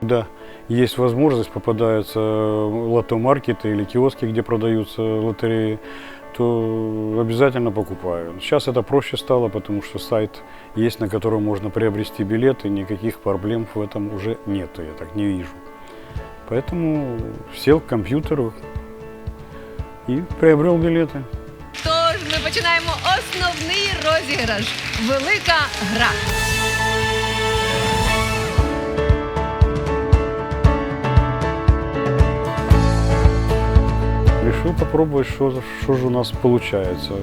когда есть возможность, попадаются лото-маркеты или киоски, где продаются лотереи, то обязательно покупаю. Сейчас это проще стало, потому что сайт есть, на котором можно приобрести билеты, никаких проблем в этом уже нету, я так не вижу. Поэтому сел к компьютеру и приобрел билеты. Тож ми починаємо основний розіграш. Велика гра. Решил попробовать, что, что же у нас получается.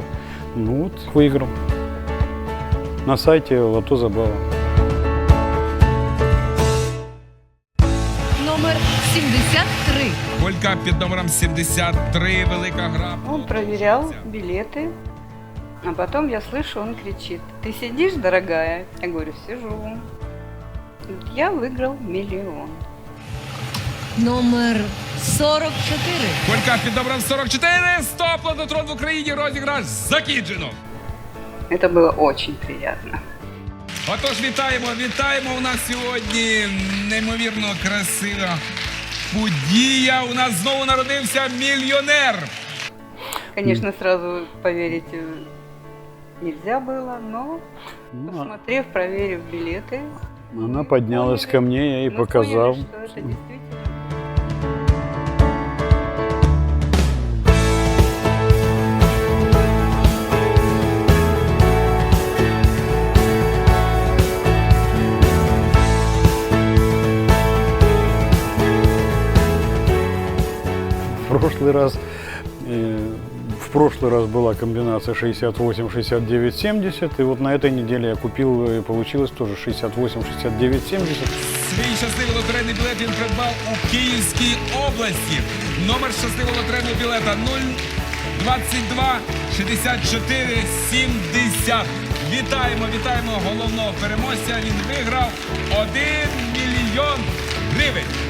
Ну вот, выиграл. На сайте Лото Забава. Номер 73. Колька під номером 73, велика гра. Он проверял билеты, а потом я слышу, он кричит, ты сидишь, дорогая? Я говорю, сижу. Я выиграл миллион Номер 44. Колька під номером 44, 100 плодотрон в Україні, розіграш закінчено. Это было очень приятно. Отож, вітаємо, вітаємо. У нас сьогодні неймовірно красива подія. У нас знову народився мільйонер. Конечно, сразу поверить э, нельзя было, но Ну, а посмотрев, проверив билеты, она поднялась ко мне, я ей мы показал. поняли, что это действительно В прошлый раз, э, в прошлый раз была комбинация 68, 69, 70, и вот на этой неделе я купил, и получилось тоже 68, 69, 70. Свій щасливий лотерейний білет він придбав у Київській області. Номер щасливого лотерейного білета 022 64 70. Вітаємо, вітаємо головного переможця. Він виграв 1 мільйон гривень.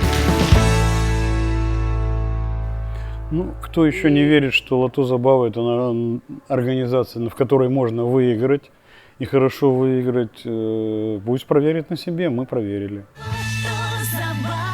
Ну, кто еще не верит, что Лото Забава это наверное, организация, в которой можно выиграть и хорошо выиграть, э, пусть проверит на себе, мы проверили. Лото Забава.